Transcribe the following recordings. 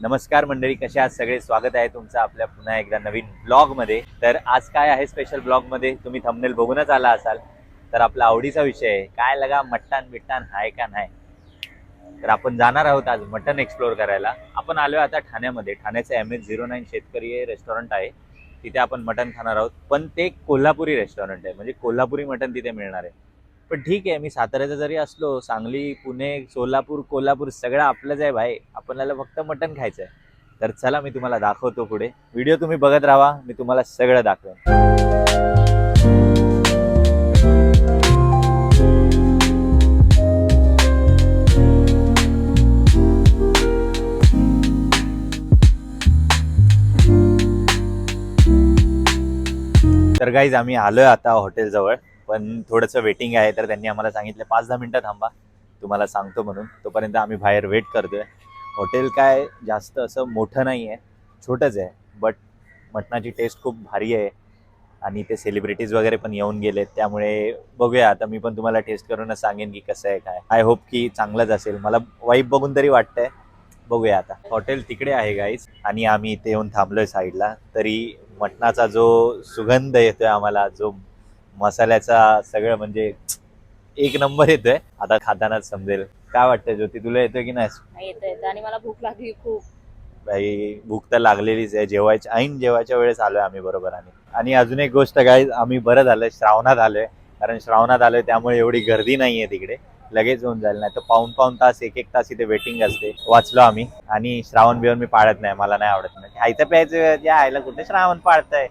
नमस्कार मंडळी कशा आहात? सगळे स्वागत आहे तुमचं आपल्या पुन्हा एकदा नवीन ब्लॉगमध्ये. तर आज काय आहे स्पेशल ब्लॉगमध्ये? तुम्ही थंबनेल बघूनच आला असाल. तर आपला आवडीचा विषय आहे काय लगा मट्टान बिट्टान आहे का नाही? तर आपण जाणार आहोत आज मटन एक्सप्लोअर करायला. आपण आलो आता ठाण्यामध्ये. ठाण्याचं M H zero nine Shetkari restaurant आहे. तिथे आपण मटन खाणार आहोत. पण ते कोल्हापुरी रेस्टॉरंट आहे. म्हणजे कोल्हापुरी मटन तिथे मिळणार आहे. पण ठीक आहे मी साताऱ्याचा जरी असलो सांगली पुणे सोलापूर कोल्हापूर सगळं आपलंच आहे भाई. आपल्याला फक्त मटण खायचं आहे. तर चला मी तुम्हाला दाखवतो पुढे. व्हिडिओ तुम्ही बघत राहा मी तुम्हाला सगळं दाखवेन. तर गाईज आम्ही आलोय आता हॉटेलजवळ पण थोडंसं वेटिंग आहे तर त्यांनी आम्हाला सांगितलं पाच दहा मिनटं थांबा तुम्हाला सांगतो म्हणून. तोपर्यंत आम्ही बाहेर वेट करतोय. हॉटेल काय जास्त असं मोठं नाही आहे छोटंच आहे बट मटणाची टेस्ट खूप भारी आहे. आणि ते सेलिब्रिटीज वगैरे पण येऊन गेलेत त्यामुळे बघूया. आता मी पण तुम्हाला टेस्ट करूनच सांगेन की कसं आहे काय. आय होप की चांगलंच असेल. मला वाईफ बघून तरी वाटतंय. बघूया आता. हॉटेल तिकडे आहे गाईज आणि आम्ही इथे येऊन थांबलोय साईडला तरी मटणाचा जो सुगंध येतोय आम्हाला जो मसाल्याचा सगळं म्हणजे एक नंबर येतोय. आता खातानाच समजेल. काय वाटतंय ज्योती तुला येतोय की नाही? येत येत आणि मला भूक लागली खूप. भाई भूक तर लागलेलीच आहे. जेवायच्या ऐन जेवायच्या वेळेस आलोय आम्ही बरोबर आणि. आणि अजून एक गोष्ट काय आम्ही बरं झालंय. श्रावणात आलोय. कारण श्रावणात आलोय त्यामुळे एवढी गर्दी नाहीये तिकडे. लगेच होऊन जाईल. नाही तर पाऊन पाऊन तास एक एक तास इथे वेटिंग असते. वाचलो आम्ही. आणि श्रावण बिवण मी पाळत नाही. मला नाही आवडत. नाही खायचं प्यायचं या आईला कुठे श्रावण पाळतंय?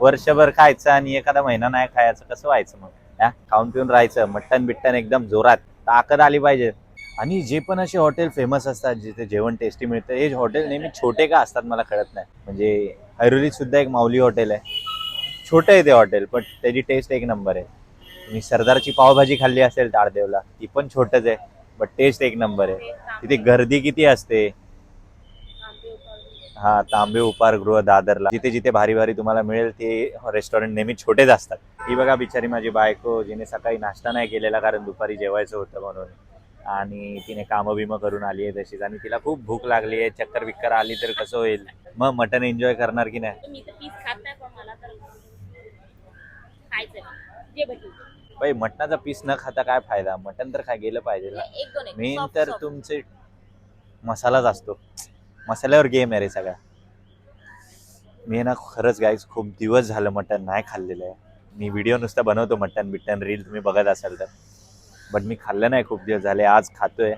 वर्षभर खायचं आणि एखादा महिना नाही खायचं कसं व्हायचं मग? हा? खाऊन पिऊन राहायचं मटण बिट्टन एकदम जोरात ताकद आली पाहिजे. आणि जे पण असे हॉटेल फेमस असतात जिथे जेवण टेस्टी मिळतं हे हॉटेल नेहमी छोटे का असतात मला कळत नाही. म्हणजे ऐरोलीत सुद्धा एक माऊली हॉटेल आहे. छोटं आहे ते हॉटेल पण त्याची टेस्ट एक नंबर आहे. तुम्ही सरदारची पावभाजी खाल्ली असेल ताळदेवला ती पण छोटंच आहे बट टेस्ट एक नंबर आहे. तिथे गर्दी किती असते हा तांबे उपारगृह दादरला. जिथे जिथे भारी भारी तुम्हाला मिळेल ते रेस्टॉरंट नेहमी छोटेच असतात. ही बघा बिचारी माझी बायको जिने सकाळी नाश्ता नाही केलेला कारण दुपारी जेवायचं होतं म्हणून. आणि तिने कामं बिमं करून आली आहे तशीच. आणि तिला खूप भूक लागली आहे. चक्कर बिक्कर आली तर कसं होईल? मग मटन एन्जॉय करणार की नाही? मी तर पीस मटणाचा न खाता काय फायदा? मटन तर काय गेलं पाहिजे मेन तर. तुमचे मसालाच असतो. मसाल्यावर गेम आहे रे सगळा. मी ना खरंच गाईज खूप दिवस झालं मटन नाही खाल्लेलं आहे. मी व्हिडिओ नुसता बनवतो मटन बिटन रील तुम्ही बघत असाल तर. बट मी खाल्लं नाही खूप दिवस झाले आज खातोय.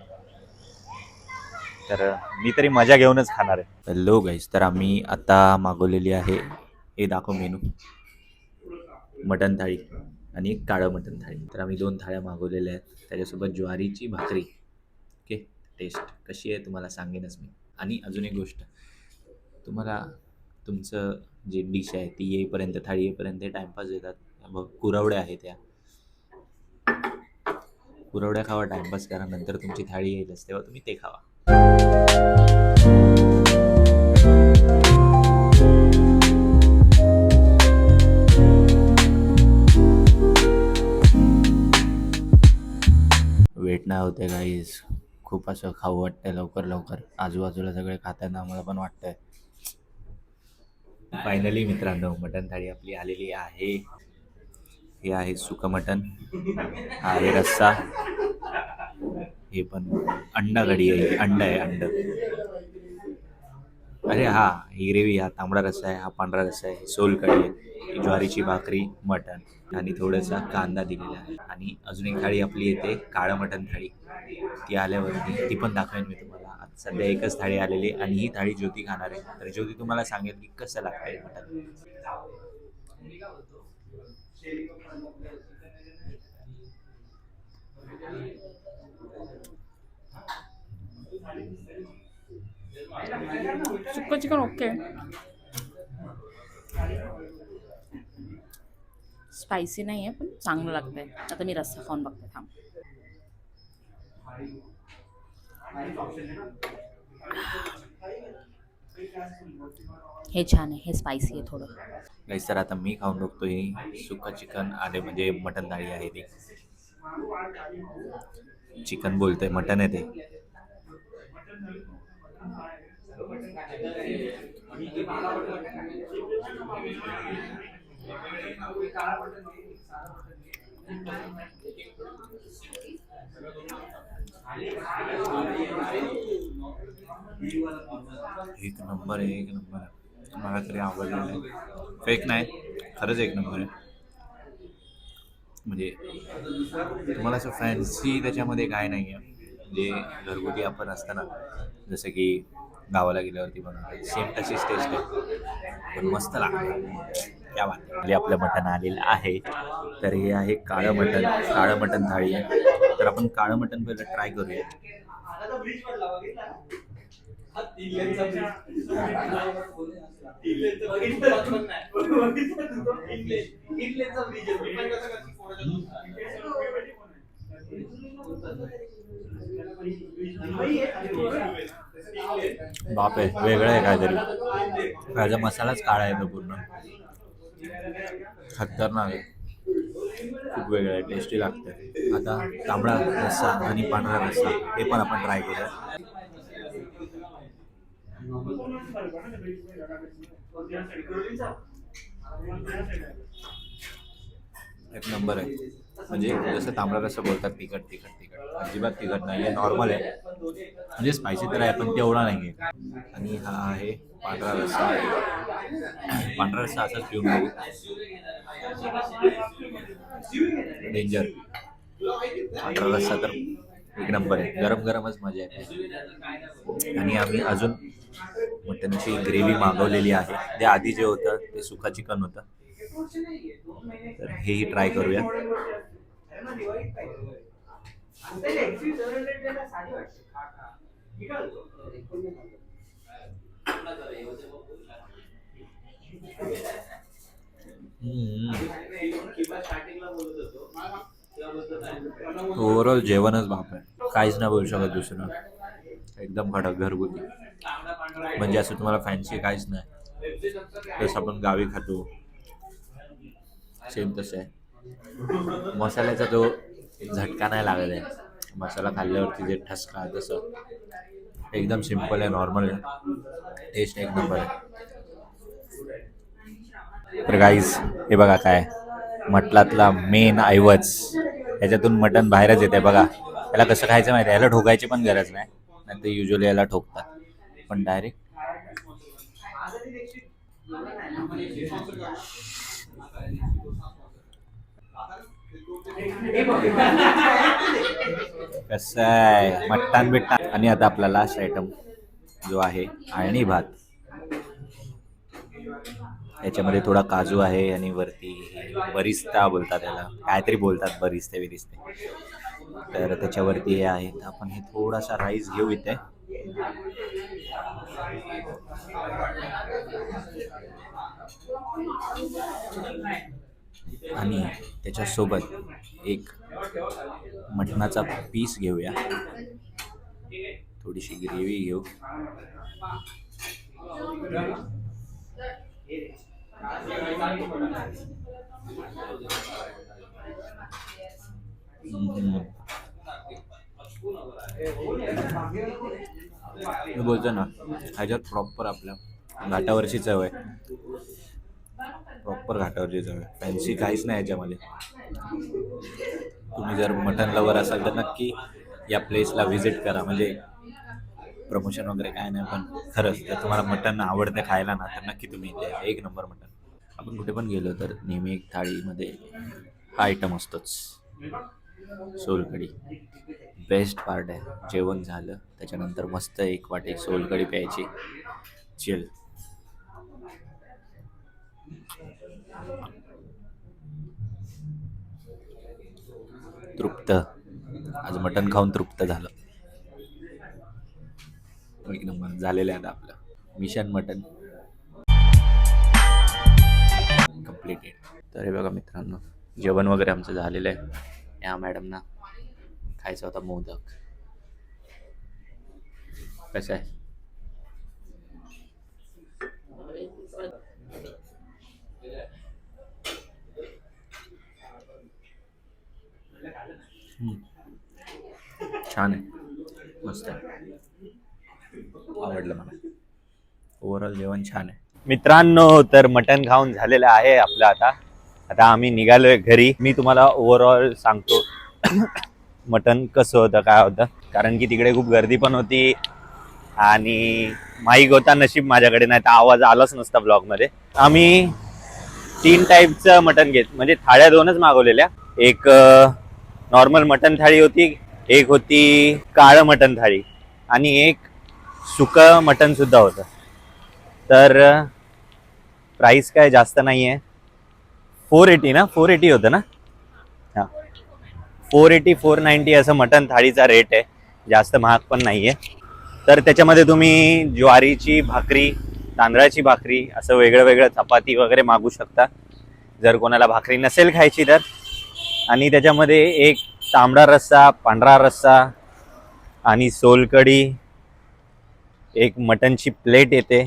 तर मी तरी मजा घेऊनच खाणार आहे. हॅलो गाईज तर आम्ही आता मागवलेली आहे हे दाखव मेनू मटण थाळी आणि एक काळं मटन थाळी. तर आम्ही दोन थाळ्या मागवलेल्या आहेत. त्याच्यासोबत ज्वारीची भाकरी. ओके टेस्ट कशी आहे तुम्हाला सांगेनच मी. आणि अजून एक गोष्ट. तुम्हाला तुमचं जे डिश आहे ती येईपर्यंत थाळी येईपर्यंत टाईमपास देतात मग कुरवड्या आहेत त्या कुरवड्या खावा टाईमपास करा नंतर तुमची थाळी येईलच तेव्हा तुम्ही ते खावा. वेट नाही होते गाईज खूप असं खाऊ वाटतंय लवकर लवकर. आजूबाजूला सगळे खाताना आम्हाला पण वाटतंय. फायनली मित्रांनो मटन थाळी आपली आलेली आहे. हे आहे सुकं मटन हा आहे रस्सा. हे पण अंडा कढी आहे अंड आहे अंड. अरे हा ही ग्रेव्ही हा तांबडा रस्सा आहे हा पांढरा रस्सा आहे सोलकडी आहे ज्वारीची भाकरी मटण आणि थोडासा कांदा दिलेला आहे. आणि अजून एक थाळी आपली येते काळं मटण थाळी. ती आल्यावरती ती पण दाखवेन मी तुम्हाला. आज सध्या एकच थाळी आलेली आणि ही थाळी ज्योती खाणार आहे. तर ज्योती तुम्हाला सांगेल की कसं लागतंय मटण. सुक्क चिकन ओके. स्पायसी नाही आहे पण चांगलं लागतंय. आता मी रस्सा खाऊन बघते थांब. हे छान आहे हे स्पायसी आहे थोडं. नाही सर आता मी खाऊन बघतोय सुका चिकन आणि म्हणजे मटन थाळी आहे ती. चिकन बोलतोय मटन आहे ते. एक नंबर आहे एक नंबर आहे. मला तरी आवडलेलं आहे फेक नाही खरंच एक नंबर आहे. म्हणजे तुम्हाला असं फॅन्सी त्याच्यामध्ये काय नाही आहे म्हणजे घरगुती आपण असताना जसं की गावाला गेल्यावरती बनवतात सेम तशीच टेस्ट आहे. पण मस्त लागतं. क्या बात म्हणजे आपलं मटण आलेलं आहे. तर हे आहे काळं मटण. काळं मटण थाळी आहे. तर आपण काळं मटण पहिलं ट्राय करूया. बाप आहे वेगळं आहे काहीतरी. त्याचा मसालाच काळा आहे तो पूर्ण. खतरनाक आहे. खूप वेगळं आहे टेस्टी लागतं आता तांबडा रस्सा आणि पांढरा रस्सा हे पण आपण ट्राय करूया. एक नंबर आहे. म्हणजे जसं तांबडा रस्सा बोलतात तिखट तिखट तिखट. अजिबात तिखट नाही आहे नॉर्मल आहे. म्हणजे स्पायसी तर आहे पण तेवढा नाही आहे. आणि हा आहे पांढरा रस्सा. पांढरा रस्सा असाच पिऊन बघू. डेंजर पांढरा रस्सा तर एक नंबर आहे. गरम गरमच मजा आहे आणि आम्ही अजून मटनची ग्रेव्ही मागवलेली आहे. ते आधी जे होतं ते सुका चिकन होतं. तर हेही ट्राय करूया. ओव्हरऑल जेवणच बाप आहे काहीच नाही बोलू शकत दुसरं. एकदम कडक घरगुती. म्हणजे असं तुम्हाला फॅन्सी काहीच नाही. जसं आपण गावी खातो सेम तसं आहे. मसाल्याचा तो झटका नाही लागत आहे. मसाला खाल्ल्यावरती जे ठसका तसं एकदम सिंपल आहे नॉर्मल आहे. टेस्ट एक नंबर आहे. तर गाईज हे बघा काय मटलातला मेन ऐवज याच्यातून मटण बाहेरच येते बघा. याला कसं खायचं माहिती आहे? याला ठोकायची पण गरज नाही. नाही तर युजली याला ठोकतात. पण डायरेक्ट कसं आहे? मट्टान बिट्टान आणि आता आपला लास्ट आयटम जो आहे आळणी भात. याच्यामध्ये थोडा काजू आहे आणि वरती बरिस्ता बोलतात त्याला काहीतरी बोलतात बरिस्ते बिरिस्ते. तर त्याच्यावरती हे आहे. आपण हे थोडासा राईस घेऊ इथे. आणि त्याच्यासोबत एक मटणाचा पीस घेऊया. थोडीशी ग्रेव्ही घेऊ. मी बोलतो ना ह्याच्यात प्रॉपर आपल्या घाटावरची चव आहे. प्रॉपर घाटावर जे आहे फॅन्सी काहीच नाही याच्यामध्ये. तुम्ही जर मटन लवर असाल तर नक्की या प्लेसला व्हिजिट करा. म्हणजे प्रमोशन वगैरे काय नाही पण खरंच जर तुम्हाला मटन आवडतं खायला ना तर नक्की तुम्ही इथे एक नंबर मटन. आपण कुठे पण गेलो तर नेहमी एक थाळीमध्ये हा आयटम असतोच. सोलकढी. बेस्ट पार्ट आहे. जेवण झालं त्याच्यानंतर मस्त एक वाटे सोलकढी प्यायची. चिल तृप्त. आज मटण खाऊन तृप्त झालं. एक नंबर झालेलं आहे आता आपलं. मिशन मटन कम्प्लिटेड तर हे बघा मित्रांनो जेवण वगैरे आमचं झालेलं आहे. या मॅडमना खायचा होता मोदक. कसं आहे? छान आहे. मस्त आहे. आवडलं मला. ओव्हरऑल जेवण छान आहे. मित्रांनो तर मटण खाऊन झालेलं आहे आपलं आता. आता आम्ही निघालोय घरी. मी तुम्हाला ओव्हरऑल सांगतो मटण कसं होतं काय होतं. कारण की तिकडे खूप गर्दी पण होती. आणि माईक होता नशीब माझ्याकडे नाही तर आवाज आलाच नसता ब्लॉगमध्ये. आम्ही तीन टाईपचं मटण घेत म्हणजे थाळ्या दोनच मागवलेल्या. एक नॉर्मल मटण थाळी होती एक होती काळं मटण थाळी आणि एक सुकं मटनसुद्धा होतं. तर प्राईस काय जास्त नाही आहे फोर एटी ना? फोर एटी होतं ना? हां. फोर एटी फोर नाईन्टी असं मटन थाळीचा रेट आहे. जास्त महाग पण नाही आहे तर त्याच्यामध्ये तुम्ही ज्वारीची भाकरी तांदळाची भाकरी असं वेगळं वेगळं चपाती वगैरे मागू शकता. जर कोणाला भाकरी नसेल खायची तर. आणि त्याच्यामध्ये एक तांबडा रस्सा पांढरा रस्सा आणि सोलकढी एक मटनची प्लेट येते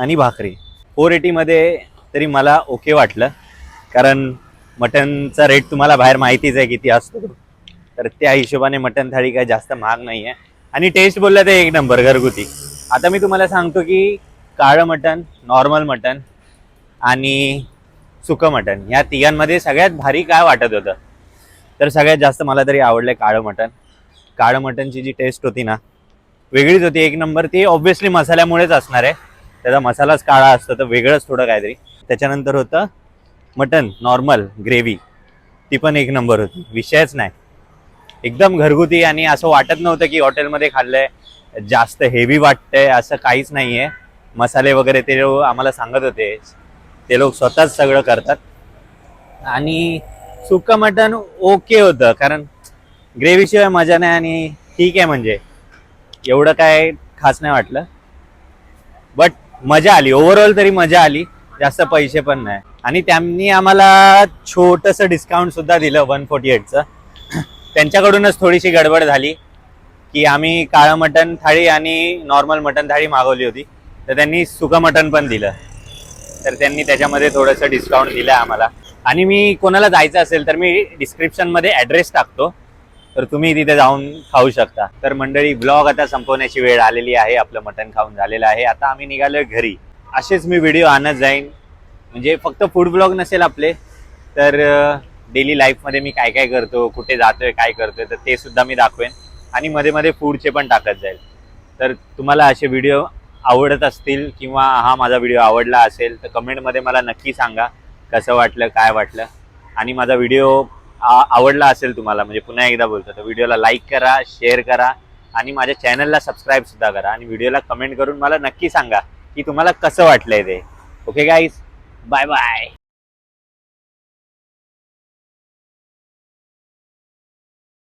आणि भाकरी. फोर एटीमध्ये तरी मला ओके वाटलं कारण मटनचा रेट तुम्हाला बाहेर माहितीच आहे किती असतो. तर त्या हिशोबाने मटन थाळी काय जास्त महाग नाही आहे आणि टेस्ट बोलला तर एक नंबर घरगुती. आता मी तुम्हाला सांगतो की काळं मटन नॉर्मल मटन आणि सुकं मटन या तिघांमध्ये सगळ्यात भारी काय वाटत होतं? तर सगळ्यात जास्त मला तरी आवडलं काळं मटन काळं मटनची जी टेस्ट होती ना वेगळीच होती. एक नंबर ती ऑब्व्हियसली मसाल्यामुळेच असणार आहे. त्याचा मसालाच काळा असतो तर वेगळंच थोडं काहीतरी. त्याच्यानंतर होतं मटन नॉर्मल ग्रेव्ही ती पण एक नंबर होती. विषयच नाही. एकदम घरगुती आणि असं वाटत नव्हतं की हॉटेलमध्ये खाल्लंय. जास्त हेवी वाटतंय असं काहीच नाही आहे मसाले वगैरे ते आम्हाला सांगत होते ते लोक स्वतःच सगळं करतात. आणि सुकं मटण ओके होतं कारण ग्रेव्हीशिवाय मजा नाही आणि ठीक आहे म्हणजे. एवढं काय खास नाही वाटलं. बट मजा आली ओव्हरऑल तरी मजा आली जास्त पैसे पण नाही. आणि त्यांनी आम्हाला छोटंसं डिस्काउंट सुद्धा दिलं वन फोर्टी एटचं त्यांच्याकडूनच थोडीशी गडबड झाली की आम्ही काळं मटण थाळी आणि नॉर्मल मटण थाळी मागवली होती. तर त्यांनी सुकं मटण पण दिलं. तर त्यांनी त्याच्यामध्ये थोडंसं डिस्काउंट दिलं आम्हाला. आणि मी कोणाला जायचं असेल तर मी डिस्क्रिप्शनमध्ये ॲड्रेस टाकतो. तर तुम्ही तिथे जाऊन खाऊ शकता. तर मंडळी ब्लॉग आता संपवण्याची वेळ आलेली आहे. आपलं मटण खाऊन झालेलं आहे. आता आम्ही निघालोय घरी. असेच मी व्हिडिओ आणत जाईन. म्हणजे फक्त फूड ब्लॉग नसेल आपले तर डेली लाईफमध्ये मी काय काय करतो कुठे जातोय काय करतोय तर ते सुद्धा मी दाखवेन. आणि मध्ये मध्ये फूडचे पण टाकत जाईल. तर तुम्हाला असे व्हिडिओ आवडत असतील किंवा हा माझा व्हिडिओ आवडला असेल तर कमेंटमध्ये मला नक्की सांगा कसं वाटलं काय वाटलं. आणि माझा व्हिडिओ आवडला असेल तुम्हाला म्हणजे पुन्हा एकदा बोलतो तर व्हिडिओला लाईक करा शेअर करा आणि माझ्या चॅनलला सबस्क्राईबसुद्धा करा. आणि व्हिडिओला कमेंट करून मला नक्की सांगा की तुम्हाला कसं वाटलंय ते. Okay guys bye bye